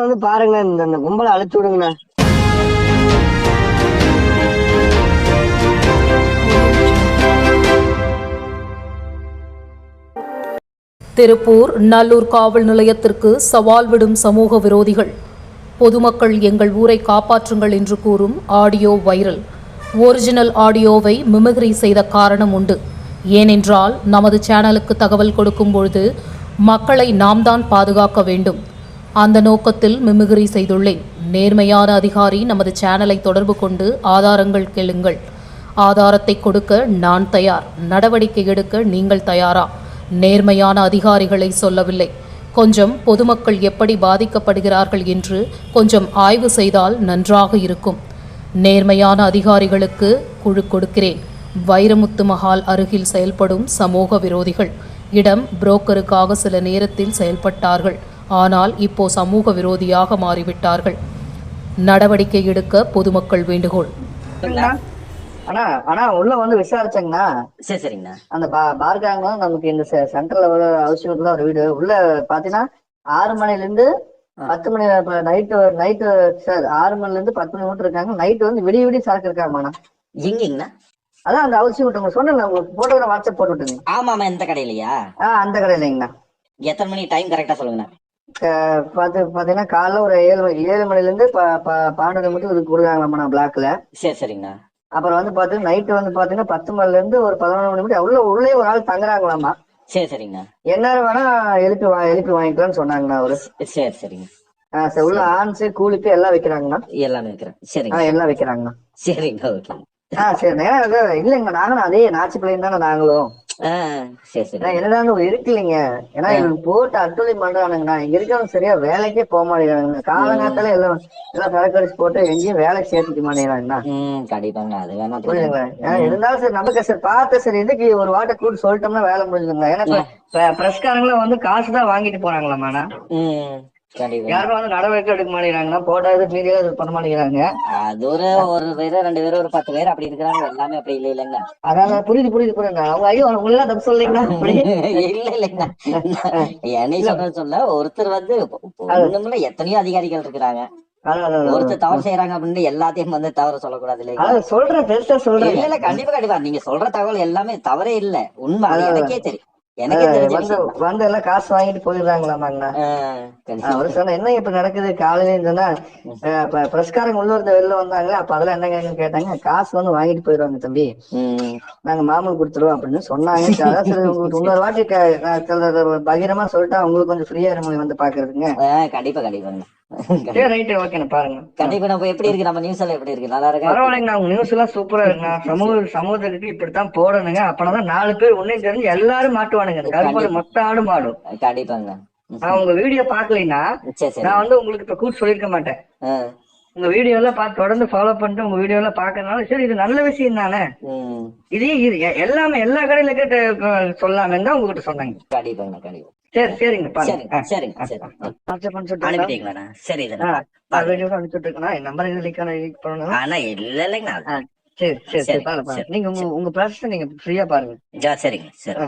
நீங்களும் வந்து பாருங்க இந்த இந்த கும்பலை அழைச்சு விடுங்கண்ணா. திருப்பூர் நல்லூர் காவல் நிலையத்திற்கு சவால் விடும் சமூக விரோதிகள். பொதுமக்கள் எங்கள் ஊரை காப்பாற்றுங்கள் என்று கூறும் ஆடியோ வைரல். ஒரிஜினல் ஆடியோவை மிமிகிரி செய்த காரணம் உண்டு. ஏனென்றால் நமது சேனலுக்கு தகவல் கொடுக்கும் பொழுது மக்களை நாம் தான் பாதுகாக்க வேண்டும். அந்த நோக்கத்தில் மிமிகிரி செய்துள்ளேன். நேர்மையான அதிகாரி நமது சேனலை தொடர்பு கொண்டு ஆதாரங்கள் கேளுங்கள். ஆதாரத்தை கொடுக்க நான் தயார். நடவடிக்கை எடுக்க நீங்கள் தயாரா? நேர்மையான அதிகாரிகளை சொல்லவில்லை. கொஞ்சம் பொதுமக்கள் எப்படி பாதிக்கப்படுகிறார்கள் என்று கொஞ்சம் ஆய்வு செய்தால் நன்றாக இருக்கும். நேர்மையான அதிகாரிகளுக்கு குழு கொடுக்கிறேன். வைரமுத்து மஹால் அருகில் செயல்படும் சமூக விரோதிகள். இடம் புரோக்கருக்காக சில நேரத்தில் செயல்பட்டார்கள். ஆனால் இப்போ சமூக விரோதியாக மாறிவிட்டார்கள். நடவடிக்கை எடுக்க பொதுமக்கள் வேண்டுகோள். அண்ணா அண்ணா உள்ள வந்து விசாரிச்சேங்கண்ணா. சரி சரிங்கண்ணா. அந்த பா- பார்க்காங்க நமக்கு இந்த சென்டர்ல ஒரு அவசியத்துல ஒரு வீடு. உள்ள பாத்தீங்கன்னா ஆறு மணில இருந்து பத்து மணி நைட்டு நைட்டு சார் ஆறு மணில இருந்து பத்து மணி மட்டும் இருக்காங்க. நைட்டு வந்து விடிய விடிய சரக்கு இருக்காங்கண்ணா எங்கங்கண்ணா? அதான் அந்த அவசியம் விட்டு சொன்னேன் உங்களுக்கு போட்டோ வாட்ஸ்அப் போட்டு விட்டுங்க ஆமா ஆமா இந்த கடையிலயா? ஆ அந்த கடை இல்லைங்கண்ணா எத்தனை மணி டைம் கரெக்டா சொல்லுங்கண்ணா. பாத்து பாத்தீங்கன்னா காலைல ஒரு ஏழு மணி ஏழு மணில இருந்து பன்னெண்டு மட்டும் இதுக்கு கொடுக்குறாங்களாம்மா பிளாக்ல சரி சரிங்கண்ணா. அப்புறம் வந்து பாத்தீங்கன்னா நைட்டு வந்து பாத்தீங்கன்னா பத்து மணில இருந்து ஒரு பதினொன்று மணி மட்டும் உள்ள உள்ளே ஒரு ஆள் தங்குறாங்களாமா. சரி சரிங்கண்ணா. எந்நேரம் வேணா எழுப்பி எழுப்பி வாங்கிக்கலாம்னு சொன்னாங்கண்ணா அவரு. சரி சரிங்க. சரி, உள்ள ஆன்ஸ் கூலிப்பு எல்லாம் வைக்கிறாங்கண்ணா. எல்லாமே ஆ, சரிங்க. எல்லாம் வைக்கிறாங்கண்ணா. சரிங்கண்ணா ஓகே ஆ அது இல்லைங்க நாங்களும் அதே நாச்சி பிள்ளைங்க தானே நாங்களும். என்னதான் இருக்கு இல்லைங்க ஏன்னா இவங்க போட்டு அட்டுழி பண்றானுங்கண்ணா இங்க இருக்கவங்க சரியா வேலைக்கே போக மாட்டேங்கிறாங்க காலங்காத்தால எல்லாம் எல்லாம் சரக்கடிச்சு போட்டு எங்கேயும் வேலைக்கு சேர்த்துக்க மாட்டேங்கிறாங்கண்ணா கண்டிப்பாங்க. அது வேணா புரியுதுங்களா? இருந்தாலும் சரி நமக்கு சரி பார்த்து சரி இதுக்கு ஒரு வாட்டை கூட்டு சொல்லிட்டோம்னா வேலை முடிஞ்சுங்களா ஏன்னா பிரஸ்காரங்களும் வந்து காசு தான் வாங்கிட்டு போறாங்களாமாண்ணா யாரும் வந்து நடவடிக்கை எடுக்க மாட்டேங்கிறாங்கன்னா போட்டா இது மீடியா இது பண்ண மாட்டேங்கிறாங்க. அது ஒரு ஒரு பேரு ரெண்டு பேரும் ஒரு பத்து பேர் அப்படி இருக்கிறாங்க. எல்லாமே அப்படி இல்ல இல்லைங்க. அதான் புரியுது புரியுது அவங்க ஐயோ அவங்க எல்லாம் தப்பு இல்ல இல்லைங்க. என்னை சொல்றது சொல்ல ஒருத்தர் வந்து ஒண்ணுமில்ல எத்தனையோ அதிகாரிகள் இருக்கிறாங்க. ஒருத்தர் தவறு செய்யறாங்க அப்படின்னு எல்லாத்தையும் வந்து தவறு சொல்லக்கூடாது இல்லைங்க அதான் சொல்றேன் பெருசா சொல்றேன். இல்ல இல்ல கண்டிப்பா கண்டிப்பா. நீங்க சொல்ற தகவல் எல்லாமே தவறே இல்ல. உண்மை எனக்கே தெரியும். வந்து வந்து எல்லாம் காசு வாங்கிட்டு போயிடுறாங்களாமாங்கண்ணா. அவரு சொன்ன என்ன இப்ப நடக்குது? காலையில சொன்னா பிரஸ்காரங்க உள்ள இருந்து வெளில வந்தாங்க அப்ப அதெல்லாம் என்னங்க கேட்டாங்க காசு வந்து வாங்கிட்டு போயிடுவாங்க தம்பி. நாங்க மாமூல் கொடுத்துருவோம் அப்படின்னு சொன்னாங்க. இன்னொரு வாட்டி பகிரமா சொல்லிட்டா உங்களுக்கு கொஞ்சம் ஃப்ரீயா இருக்கும் வந்து பாக்குறதுங்க. கண்டிப்பா கண்டிப்பாங்க. சரி ரைட்டு ஓகேண்ணா பாருங்க. கண்டிப்பா நம்ம எப்படி இருக்கு? நம்ம நியூஸ் எல்லாம் எப்படி இருக்கு? நல்லா இருக்கா? பரவாயில்லைங்கண்ணா உங்க நியூஸ் எல்லாம் சூப்பரா இருக்குண்ணா சமூக சமூகத்துக்கு இப்படித்தான் போடணுங்க. அப்பதான் நாலு பேர் உன்னையும் தெரிஞ்சு எல்லாரும் மாட்டுவானுங்க. கருப்பாடு மொத்த ஆடு மாடும். கண்டிப்பாங்க நான் உங்க வீடியோ பாக்கலைன்னா நான் வந்து உங்களுக்கு இப்ப கூட்டு சொல்லியிருக்க மாட்டேன். உங்க வீடியோ எல்லாம் பார்த்து தொடர்ந்து ஃபாலோ பண்ணிட்டு உங்க வீடியோ எல்லாம் பாக்கறதுனால சரி இது நல்ல விஷயம் தானே? இதே இது எல்லாமே எல்லா கடையில கேட்டு சொல்லாம தான் உங்ககிட்ட சொன்னாங்க. கண்டிப்பாங்க கண்டிப்பா. சரி சரிங்க பாருங்க. சரிங்க சரிங்க அனுப்பிட்டீங்களாண்ணா சரி நம்பர் ஆனா இல்ல இல்லைங்கண்ணா சரி சரி சரி பாருங்க. நீங்க உங்க உங்க ப்ராசஸ் நீங்க ஃப்ரீயா பாருங்க. ஜா சரிங்க சரி.